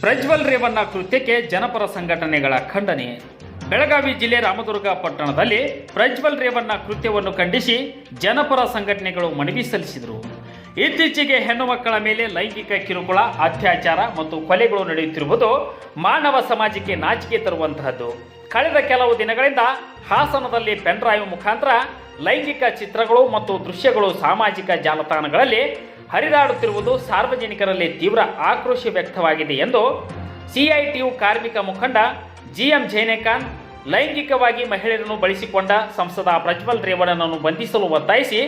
ಪ್ರಜ್ವಲ್ ರೇವಣ್ಣ ಕೃತ್ಯಕ್ಕೆ ಜನಪರ ಸಂಘಟನೆಗಳ ಖಂಡನೆ. ಬೆಳಗಾವಿ ಜಿಲ್ಲೆ ರಾಮದುರ್ಗ ಪಟ್ಟಣದಲ್ಲಿ ಪ್ರಜ್ವಲ್ ರೇವಣ್ಣ ಕೃತ್ಯವನ್ನು ಖಂಡಿಸಿ ಜನಪರ ಸಂಘಟನೆಗಳು ಮನವಿ ಸಲ್ಲಿಸಿದರು. ಇತ್ತೀಚೆಗೆ ಹೆಣ್ಣು ಮಕ್ಕಳ ಮೇಲೆ ಲೈಂಗಿಕ ಕಿರುಕುಳ, ಅತ್ಯಾಚಾರ ಮತ್ತು ಕೊಲೆಗಳು ನಡೆಯುತ್ತಿರುವುದು ಮಾನವ ಸಮಾಜಕ್ಕೆ ನಾಚಿಕೆ ತರುವಂತಹದ್ದು. ಕಳೆದ ಕೆಲವು ದಿನಗಳಿಂದ ಹಾಸನದಲ್ಲಿ ಪೆನ್ಡ್ರೈವ್ ಮುಖಾಂತರ ಲೈಂಗಿಕ ಚಿತ್ರಗಳು ಮತ್ತು ದೃಶ್ಯಗಳು ಸಾಮಾಜಿಕ ಜಾಲತಾಣಗಳಲ್ಲಿ ಹರಿದಾಡುತ್ತಿರುವುದು ಸಾರ್ವಜನಿಕರಲ್ಲಿ ತೀವ್ರ ಆಕ್ರೋಶ ವ್ಯಕ್ತವಾಗಿದೆ ಎಂದು ಸಿಐಟಿಯು ಕಾರ್ಮಿಕ ಮುಖಂಡ ಜಿಎಂ ಜೈನೇಖಾನ್ ಲೈಂಗಿಕವಾಗಿ ಮಹಿಳೆಯರನ್ನು ಬಳಸಿಕೊಂಡ ಸಂಸದ ಪ್ರಜ್ವಲ್ ರೇವಣ್ಣನನ್ನು ಬಂಧಿಸಲು ಒತ್ತಾಯಿಸಿ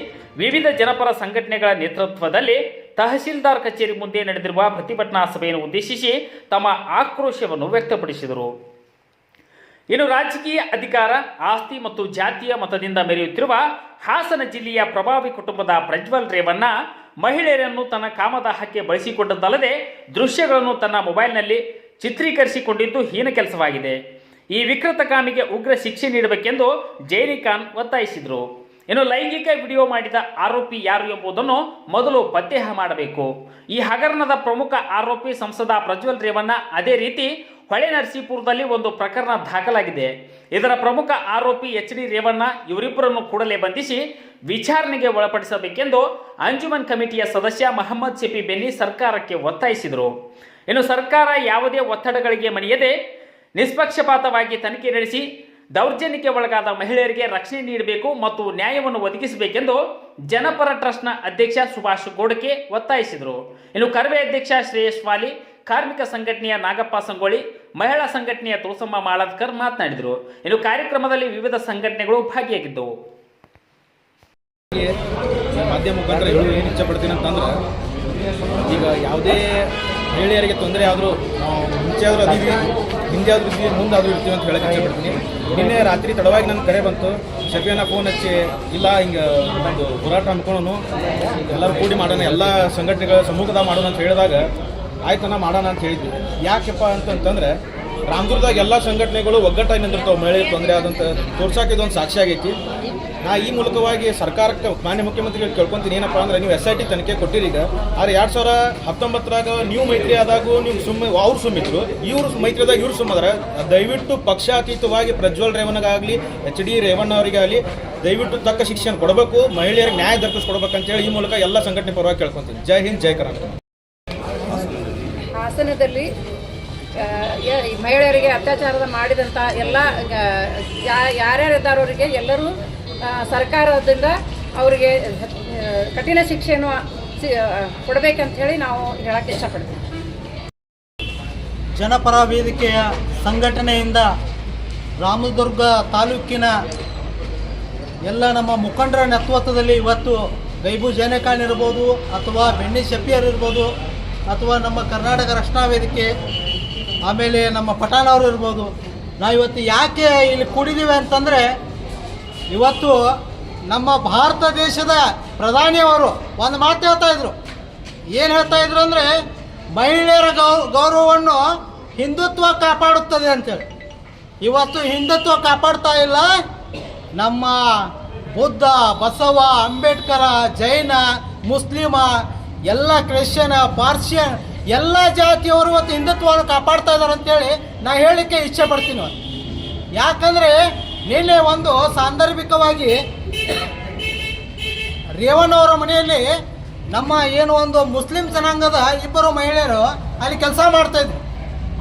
ವಿವಿಧ ಜನಪರ ಸಂಘಟನೆಗಳ ನೇತೃತ್ವದಲ್ಲಿ ತಹಸೀಲ್ದಾರ್ ಕಚೇರಿ ಮುಂದೆ ನಡೆದಿರುವ ಪ್ರತಿಭಟನಾ ಸಭೆಯನ್ನು ಉದ್ದೇಶಿಸಿ ತಮ್ಮ ಆಕ್ರೋಶವನ್ನು ವ್ಯಕ್ತಪಡಿಸಿದರು. ಇನ್ನು ರಾಜಕೀಯ ಅಧಿಕಾರ, ಆಸ್ತಿ ಮತ್ತು ಜಾತಿಯ ಮತದಿಂದ ಮೆರೆಯುತ್ತಿರುವ ಹಾಸನ ಜಿಲ್ಲೆಯ ಪ್ರಭಾವಿ ಕುಟುಂಬದ ಪ್ರಜ್ವಲ್ ರೇವಣ್ಣ ಮಹಿಳೆಯರನ್ನು ತನ್ನ ಕಾಮದಾಹಕ್ಕೆ ಬಳಸಿಕೊಂಡದ್ದಲ್ಲದೆ ದೃಶ್ಯಗಳನ್ನು ತನ್ನ ಮೊಬೈಲ್ನಲ್ಲಿ ಚಿತ್ರೀಕರಿಸಿಕೊಂಡಿದ್ದು ಹೀನ ಕೆಲಸವಾಗಿದೆ. ಈ ವಿಕೃತ ಕಾಮಿಗೆ ಉಗ್ರ ಶಿಕ್ಷೆ ನೀಡಬೇಕೆಂದು ಜೈರಿ ಖಾನ್ ಒತ್ತಾಯಿಸಿದರು. ಇನ್ನು ಲೈಂಗಿಕ ವಿಡಿಯೋ ಮಾಡಿದ ಆರೋಪಿ ಯಾರು ಎಂಬುದನ್ನು ಮೊದಲು ಪತ್ತೆ ಮಾಡಬೇಕು. ಈ ಹಗರಣದ ಪ್ರಮುಖ ಆರೋಪಿ ಸಂಸದ ಪ್ರಜ್ವಲ್ ರೇವಣ್ಣ ಅದೇ ರೀತಿ ಹೊಳೆ ನರಸೀಪುರದಲ್ಲಿ ಒಂದು ಪ್ರಕರಣ ದಾಖಲಾಗಿದೆ. ಇದರ ಪ್ರಮುಖ ಆರೋಪಿ ಎಚ್ ಡಿ ರೇವಣ್ಣ ಇವರಿಬ್ಬರನ್ನು ಕೂಡಲೇ ಬಂಧಿಸಿ ವಿಚಾರಣೆಗೆ ಒಳಪಡಿಸಬೇಕೆಂದು ಅಂಜುಮನ್ ಕಮಿಟಿಯ ಸದಸ್ಯ ಮಹಮ್ಮದ್ ಸಿಪಿ ಬೆನ್ನಿ ಸರ್ಕಾರಕ್ಕೆ ಒತ್ತಾಯಿಸಿದರು. ಇನ್ನು ಸರ್ಕಾರ ಯಾವುದೇ ಒತ್ತಡಗಳಿಗೆ ಮಣಿಯದೆ ನಿಷ್ಪಕ್ಷಪಾತವಾಗಿ ತನಿಖೆ ನಡೆಸಿ ದೌರ್ಜನ್ಯಕ್ಕೆ ಒಳಗಾದ ಮಹಿಳೆಯರಿಗೆ ರಕ್ಷಣೆ ನೀಡಬೇಕು ಮತ್ತು ನ್ಯಾಯವನ್ನು ಒದಗಿಸಬೇಕೆಂದು ಜನಪರ ಟ್ರಸ್ಟ್ನ ಅಧ್ಯಕ್ಷ ಸುಭಾಷ್ ಗೋಡಕೆ ಒತ್ತಾಯಿಸಿದರು. ಇನ್ನು ಕರ್ವೆ ಅಧ್ಯಕ್ಷ ಶ್ರೇಯಸ್ ವಾಲಿ, ಕಾರ್ಮಿಕ ಸಂಘಟನೆಯ ನಾಗಪ್ಪ ಸಂಗೊಳ್ಳಿ, ಮಹಿಳಾ ಸಂಘಟನೆಯ ತೋಸಮ್ಮ ಮಾಳದ್ಕರ್ ಮಾತನಾಡಿದರು. ಇನ್ನು ಕಾರ್ಯಕ್ರಮದಲ್ಲಿ ವಿವಿಧ ಸಂಘಟನೆಗಳು ಭಾಗಿಯಾಗಿದ್ದವು. ಮಾಧ್ಯಮ ಮುಖಾಂತರ ಹೇಳಿ ಏನು ಅಂತಂದ್ರೆ, ಈಗ ಯಾವುದೇ ಮಹಿಳೆಯರಿಗೆ ತೊಂದರೆ ಆದರೂ ಮುಂಚೆ ಆದರೂ ಹಿಂದೆ ಆದರೂ ಮುಂದೆ ಆದರೂ ಇರ್ತೀವಿ ಅಂತ ಹೇಳಕ್ಕೆ ಇಷ್ಟಪಡ್ತೀನಿ ನಿನ್ನೆ ರಾತ್ರಿ ತಡವಾಗಿ ನನ್ನ ಕರೆ ಬಂತು. ಶಬಿಯನ್ನ ಫೋನ್ ಹಚ್ಚಿ, ಇಲ್ಲ, ಹಿಂಗೆ ಒಂದು ಹೋರಾಟ ಅಂದ್ಕೊಳೋನು ಎಲ್ಲರೂ ಕೂಡಿ ಮಾಡೋಣ, ಎಲ್ಲ ಸಂಘಟನೆಗಳ ಸಮ್ಮುಖದ ಮಾಡೋಣ ಅಂತ ಹೇಳಿದಾಗ ಆಯ್ತನ ಮಾಡೋಣ ಅಂತ ಹೇಳಿದ್ವಿ. ಯಾಕೆಪ್ಪ ಅಂತಂತಂದ್ರೆ ರಾಮದುರ್ಗದಾಗ ಎಲ್ಲ ಸಂಘಟನೆಗಳು ಒಗ್ಗಟ್ಟಾಗಿ ನಿಂದಿರ್ತಾವೆ ಮಹಿಳೆ ತೊಂದರೆ ಆದಂತ ತೋರ್ಸಕ್ಕೆ ಇದೊಂದು ಸಾಕ್ಷಿ ಆಗೈತಿ. ನಾ ಈ ಮೂಲಕವಾಗಿ ಸರ್ಕಾರಕ್ಕೆ ಮಾನ್ಯ ಮುಖ್ಯಮಂತ್ರಿಗಳು ಕೇಳ್ಕೊಂತೀನಿ. ಏನಪ್ಪ ಅಂದ್ರೆ ನೀವು ಎಸ್ ಐ ಟಿ ತನಿಖೆ ಕೊಟ್ಟಿರಿ ಈಗ. ಆದ್ರೆ ಎರಡ್ ಸಾವಿರ ಹತ್ತೊಂಬತ್ತರಾಗ ನೀವು ಮೈತ್ರಿ ಆದಾಗ ನೀವು ಸುಮ್ಮ ಅವ್ರು ಸುಮ್ಮಿದ್ರು ಇವ್ರು ಮೈತ್ರಿದಾಗ ಇವ್ರು ಸುಮ್ಮದ್ರ ದಯವಿಟ್ಟು ಪಕ್ಷಾತೀತವಾಗಿ ಪ್ರಜ್ವಲ್ ರೇವಣ್ಣಗಾಗಲಿ, ಎಚ್ ಡಿ ರೇವಣ್ಣ ಅವರಿಗಾಗಲಿ ದಯವಿಟ್ಟು ತಕ್ಕ ಶಿಕ್ಷಣ ಕೊಡಬೇಕು. ಮಹಿಳೆಯರಿಗೆ ನ್ಯಾಯ ದೊರಕಿಸ್ಕೊಡ್ಬೇಕಂತೇಳಿ ಈ ಮೂಲಕ ಎಲ್ಲ ಸಂಘಟನೆ ಪರವಾಗಿ ಕೇಳ್ಕೊಂತೀನಿ. ಜೈ ಹಿಂದ್, ಜೈ ಕರ್ನಾಟಕ. ಹಾಸನದಲ್ಲಿ ಮಹಿಳೆಯರಿಗೆ ಅತ್ಯಾಚಾರದ ಮಾಡಿದಂಥ ಎಲ್ಲ ಯಾರ್ಯಾರಿದ್ದಾರೋ ಅವರಿಗೆ ಎಲ್ಲರೂ ಸರ್ಕಾರದಿಂದ ಅವರಿಗೆ ಕಠಿಣ ಶಿಕ್ಷೆಯನ್ನು ಕೊಡಬೇಕಂತ ಹೇಳಿ ನಾವು ಹೇಳಕ್ಕೆ ಇಷ್ಟಪಡ್ತೀವಿ. ಜನಪರ ವೇದಿಕೆಯ ಸಂಘಟನೆಯಿಂದ ರಾಮದುರ್ಗ ತಾಲೂಕಿನ ಎಲ್ಲ ನಮ್ಮ ಮುಖಂಡರ ನೇತೃತ್ವದಲ್ಲಿ ಇವತ್ತು ಗೈಬು ಜೈನಖಾನ್ ಇರ್ಬೋದು, ಅಥವಾ ಬೆಣ್ಣಿ ಶಫಿಯರ್ ಇರ್ಬೋದು, ಅಥವಾ ನಮ್ಮ ಕರ್ನಾಟಕ ರಕ್ಷಣಾ ವೇದಿಕೆ ಆಮೇಲೆ ನಮ್ಮ ಪಠಾಣ್ ಅವರು ಇರ್ಬೋದು. ನಾವು ಇವತ್ತು ಯಾಕೆ ಇಲ್ಲಿ ಕೂಡಿದ್ದೀವಿ ಅಂತಂದರೆ, ಇವತ್ತು ನಮ್ಮ ಭಾರತ ದೇಶದ ಪ್ರಧಾನಿಯವರು ಒಂದು ಮಾತು ಹೇಳ್ತಾ ಇದ್ರು. ಏನು ಹೇಳ್ತಾ ಇದ್ರು ಅಂದರೆ, ಮಹಿಳೆಯರ ಗೌರವವನ್ನು ಹಿಂದುತ್ವ ಕಾಪಾಡುತ್ತದೆ ಅಂತೇಳಿ. ಇವತ್ತು ಹಿಂದುತ್ವ ಕಾಪಾಡ್ತಾ ಇಲ್ಲ. ನಮ್ಮ ಬುದ್ಧ, ಬಸವ, ಅಂಬೇಡ್ಕರ, ಜೈನ, ಮುಸ್ಲಿಮ, ಎಲ್ಲ ಕ್ರಿಶ್ಚಿಯನ್, ಪಾರ್ಸಿಯನ್ ಎಲ್ಲ ಜಾತಿಯವರು ಇವತ್ತು ಹಿಂದುತ್ವವನ್ನು ಕಾಪಾಡ್ತಾ ಇದ್ದಾರೆ ಅಂತೇಳಿ ನಾ ಹೇಳಲಿಕ್ಕೆ ಇಚ್ಛೆ ಪಡ್ತೀನಿ ಯಾಕಂದ್ರೆ ನಿನ್ನೆ ಒಂದು ಸಾಂದರ್ಭಿಕವಾಗಿ ರೇವಣ್ಣವರ ಮನೆಯಲ್ಲಿ ನಮ್ಮ ಏನು ಒಂದು ಮುಸ್ಲಿಂ ಜನಾಂಗದ ಇಬ್ಬರು ಮಹಿಳೆಯರು ಅಲ್ಲಿ ಕೆಲಸ ಮಾಡ್ತಾಯಿದ್ರು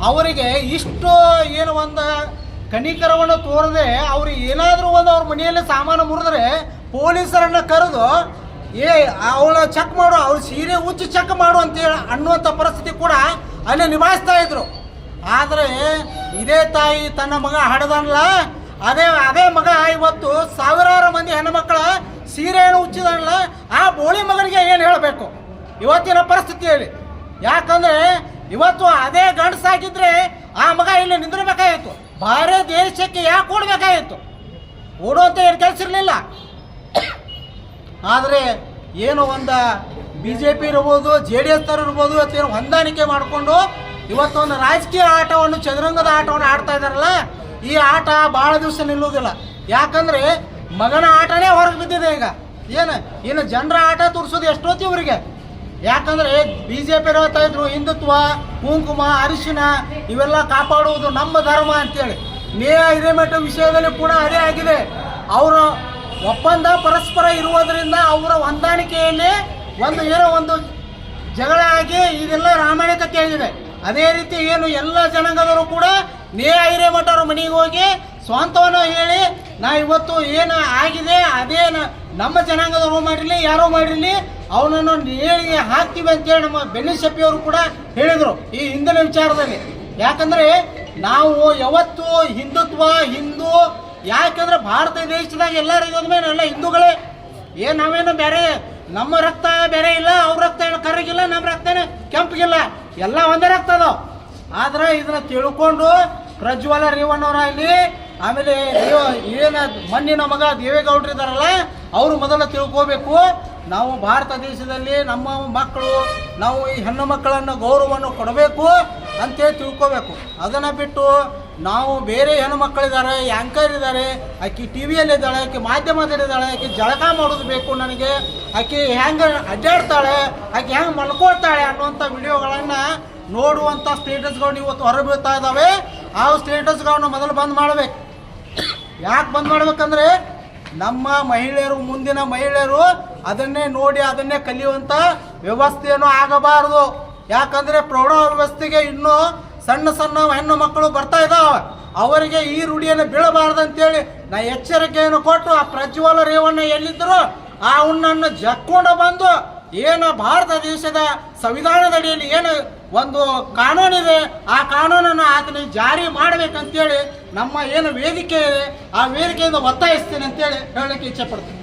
ಅವರಿಗೆ ಇಷ್ಟು ಏನು ಒಂದು ಕನಿಕರವನ್ನು ತೋರದೆ ಅವ್ರಿಗೆ ಏನಾದರೂ ಒಂದು ಅವ್ರ ಮನೆಯಲ್ಲಿ ಸಾಮಾನು ಮುರಿದ್ರೆ ಪೊಲೀಸರನ್ನು ಕರೆದು ಏ, ಅವಳ ಚೆಕ್ ಮಾಡು ಅವ್ರ ಸೀರೆ ಉಚ್ಚು ಚೆಕ್ ಮಾಡು ಅಂತೇಳಿ ಅನ್ನುವಂಥ ಪರಿಸ್ಥಿತಿ ಕೂಡ ಅಲ್ಲೇ ನಿಭಾಯಿಸ್ತಾ ಇದ್ರು. ಆದರೆ ಇದೇ ತಾಯಿ ತನ್ನ ಮಗ ಹಡದಲ್ಲ ಅದೇ ಅದೇ ಮಗ ಇವತ್ತು ಸಾವಿರಾರು ಮಂದಿ ಹೆಣ್ಣುಮಕ್ಕಳ ಸೀರೆಯನ್ನು ಉಚ್ಚಿದಾನಲ್ಲ, ಆ ಬೋಳಿ ಮಗನಿಗೆ ಏನು ಹೇಳಬೇಕು? ಇವತ್ತಿನ ಪರಿಸ್ಥಿತಿಯಲ್ಲಿ. ಯಾಕಂದ್ರೆ ಇವತ್ತು ಅದೇ ಗಂಡಸಾಗಿದ್ರೆ ಆ ಮಗ ಇಲ್ಲಿ ನಿಂದಿರಬೇಕಾಗಿತ್ತು. ಭಾರತ ದೇಶಕ್ಕೆ ಯಾಕೆ ಓಡಬೇಕಾಗಿತ್ತು? ಓಡುವಂಥ ಏನು ಕೆಲಸ ಇರಲಿಲ್ಲ. ಆದರೆ ಏನು ಒಂದು ಬಿ ಜೆ ಪಿ ಇರ್ಬೋದು ಜೆ ಡಿ ಎಸ್ ಇರ್ಬೋದು, ಇವತ್ತೇನು ಹೊಂದಾಣಿಕೆ ಮಾಡಿಕೊಂಡು ಇವತ್ತೊಂದು ರಾಜಕೀಯ ಆಟವನ್ನು, ಚದುರಂಗದ ಆಟವನ್ನು ಆಡ್ತಾ ಇದ್ದಾರಲ್ಲ, ಈ ಆಟ ಭಾಳ ದಿವಸ ನಿಲ್ಲುವುದಿಲ್ಲ. ಯಾಕಂದರೆ ಮಗನ ಆಟನೇ ಹೊರಗೆ ಬಿದ್ದಿದೆ ಈಗ. ಏನು? ಇನ್ನು ಜನರ ಆಟ ತೋರಿಸೋದು ಎಷ್ಟೊತ್ತಿ ಇವರಿಗೆ? ಯಾಕಂದರೆ ಬಿ ಜೆ ಪಿ ಹೇಳ್ತಾ ಇದ್ರು ಹಿಂದುತ್ವ, ಕುಂಕುಮ, ಅರಿಶಿನ, ಇವೆಲ್ಲ ಕಾಪಾಡುವುದು ನಮ್ಮ ಧರ್ಮ ಅಂತೇಳಿ. ನೇ ಹಿರೇಮಠ ವಿಷಯದಲ್ಲಿ ಕೂಡ ಅದೇ ಆಗಿದೆ. ಅವರ ಒಪ್ಪಂದ ಪರಸ್ಪರ ಇರುವುದರಿಂದ ಅವರ ಹೊಂದಾಣಿಕೆಯಲ್ಲಿ ಒಂದು ಏನೋ ಒಂದು ಜಗಳ ಆಗಿ ಇದೆಲ್ಲ ರಾಮಾಯಣಕ್ಕೆ ಆಗಿದೆ. ಅದೇ ರೀತಿ ಏನು ಎಲ್ಲ ಜನಾಂಗದವರು ಕೂಡ ನೇಹ ಹಿರೇಮಠವ್ರ ಮನೆಗೆ ಹೋಗಿ ಸ್ವಂತವನ್ನು ಹೇಳಿ, ನಾ ಇವತ್ತು ಏನು ಆಗಿದೆ, ಅದೇ ನಮ್ಮ ಜನಾಂಗದವರು ಮಾಡಿರಲಿ, ಯಾರೋ ಮಾಡಿರಲಿ, ಅವನನ್ನು ಹೇಳಿ ಹಾಕ್ತೀವಿ ಅಂತೇಳಿ ನಮ್ಮ ಬೆನ್ನಿ ಶೆಟ್ಟಿಯವರು ಕೂಡ ಹೇಳಿದರು ಈ ಹಿಂದಿನ ವಿಚಾರದಲ್ಲಿ. ಯಾಕಂದರೆ ನಾವು ಯಾವತ್ತು ಹಿಂದುತ್ವ, ಹಿಂದೂ ಯಾಕಂದ್ರೆ ಭಾರತ ದೇಶದಾಗ ಎಲ್ಲರಿಗೂ ಮೇಲೆ ಎಲ್ಲ ಹಿಂದೂಗಳೇ. ಏ, ನಾವೇನು ಬೇರೆ, ನಮ್ಮ ರಕ್ತ ಬೇರೆ ಇಲ್ಲ, ಅವ್ರ ರಕ್ತ ಏನು ಕರಗಿಲ್ಲ, ನಮ್ಮ ರಕ್ತ ಏನು ಕೆಂಪಗಿಲ್ಲ. ಎಲ್ಲ ಒಂದೇ ರಕ್ತ ಅದು ಆದ್ರೆ ಇದನ್ನ ತಿಳ್ಕೊಂಡು ಪ್ರಜ್ವಲ ರೇವಣ್ಣವರಾಗಲಿ, ಆಮೇಲೆ ರೇವ- ಏನ ಮಣ್ಣಿನ ಮಗ ದೇವೇಗೌಡರು ಇದಾರಲ್ಲ ಅವರು ಮೊದಲು ತಿಳ್ಕೋಬೇಕು. ನಾವು ಭಾರತ ದೇಶದಲ್ಲಿ ನಮ್ಮ ಮಕ್ಕಳು, ನಾವು ಈ ಹೆಣ್ಣು ಮಕ್ಕಳನ್ನು ಗೌರವವನ್ನು ಕೊಡಬೇಕು ಅಂತೇಳಿ ತಿಳ್ಕೋಬೇಕು. ಅದನ್ನು ಬಿಟ್ಟು ನಾವು ಬೇರೆ ಹೆಣ್ಣು ಮಕ್ಕಳಿದ್ದಾರೆ ಆ್ಯಂಕರ್ ಇದ್ದಾರೆ, ಆಕೆ ಟಿ ವಿಯಲ್ಲಿದ್ದಾಳೆ ಆಕೆ ಮಾಧ್ಯಮದಲ್ಲಿದ್ದಾಳೆ, ಆಕೆ ಜಳಕ ಮಾಡೋದು ಬೇಕು ನನಗೆ, ಆಕೆ ಹೆಂಗೆ ಅಡ್ಡಾಡ್ತಾಳೆ, ಆಕೆ ಹೆಂಗೆ ಮಲ್ಕೊಳ್ತಾಳೆ ಅನ್ನುವಂಥ ವಿಡಿಯೋಗಳನ್ನು ನೋಡುವಂಥ ಸ್ಟೇಟಸ್ಗಳು ಇವತ್ತು ಹೊರಬೀಳ್ತಾ ಇದ್ದಾವೆ. ಆ ಸ್ಟೇಟಸ್ಗಳನ್ನು ಮೊದಲು ಬಂದ್ ಮಾಡಬೇಕು. ಯಾಕೆ ಬಂದ್ ಮಾಡ್ಬೇಕಂದ್ರೆ ನಮ್ಮ ಮಹಿಳೆಯರು, ಮುಂದಿನ ಮಹಿಳೆಯರು ಅದನ್ನೇ ನೋಡಿ, ಅದನ್ನೇ ಕಲಿಯುವಂತ ವ್ಯವಸ್ಥೆಯನ್ನು ಆಗಬಾರದು. ಯಾಕಂದ್ರೆ ಪ್ರೌಢ ವ್ಯವಸ್ಥೆಗೆ ಇನ್ನೂ ಸಣ್ಣ ಸಣ್ಣ ಹೆಣ್ಣು ಮಕ್ಕಳು ಬರ್ತಾ ಇದ್ದಾವೆ ಅವರಿಗೆ ಈ ರೂಢಿಯನ್ನು ಬೀಳಬಾರದು ಅಂತೇಳಿ ನಾ ಎಚ್ಚರಿಕೆಯನ್ನು ಕೊಟ್ಟು ಆ ಪ್ರಜ್ವಲ ರೇವಣ್ಣ ಎಲ್ಲಿದ್ದರು ಆ ಹುಣ್ಣನ್ನು ಜಕ್ಕೊಂಡು ಬಂದು ಏನು ಭಾರತ ದೇಶದ ಸಂವಿಧಾನದಡಿಯಲ್ಲಿ ಏನು ಒಂದು ಕಾನೂನಿದೆ, ಆ ಕಾನೂನನ್ನು ಆತನ ಜಾರಿ ಮಾಡಬೇಕಂತೇಳಿ ನಮ್ಮ ಏನು ವೇದಿಕೆ ಇದೆ, ಆ ವೇದಿಕೆಯಿಂದ ಒತ್ತಾಯಿಸ್ತೀನಿ ಅಂತೇಳಿ ಹೇಳಲಿಕ್ಕೆ ಇಚ್ಛೆ ಪಡ್ತೀನಿ.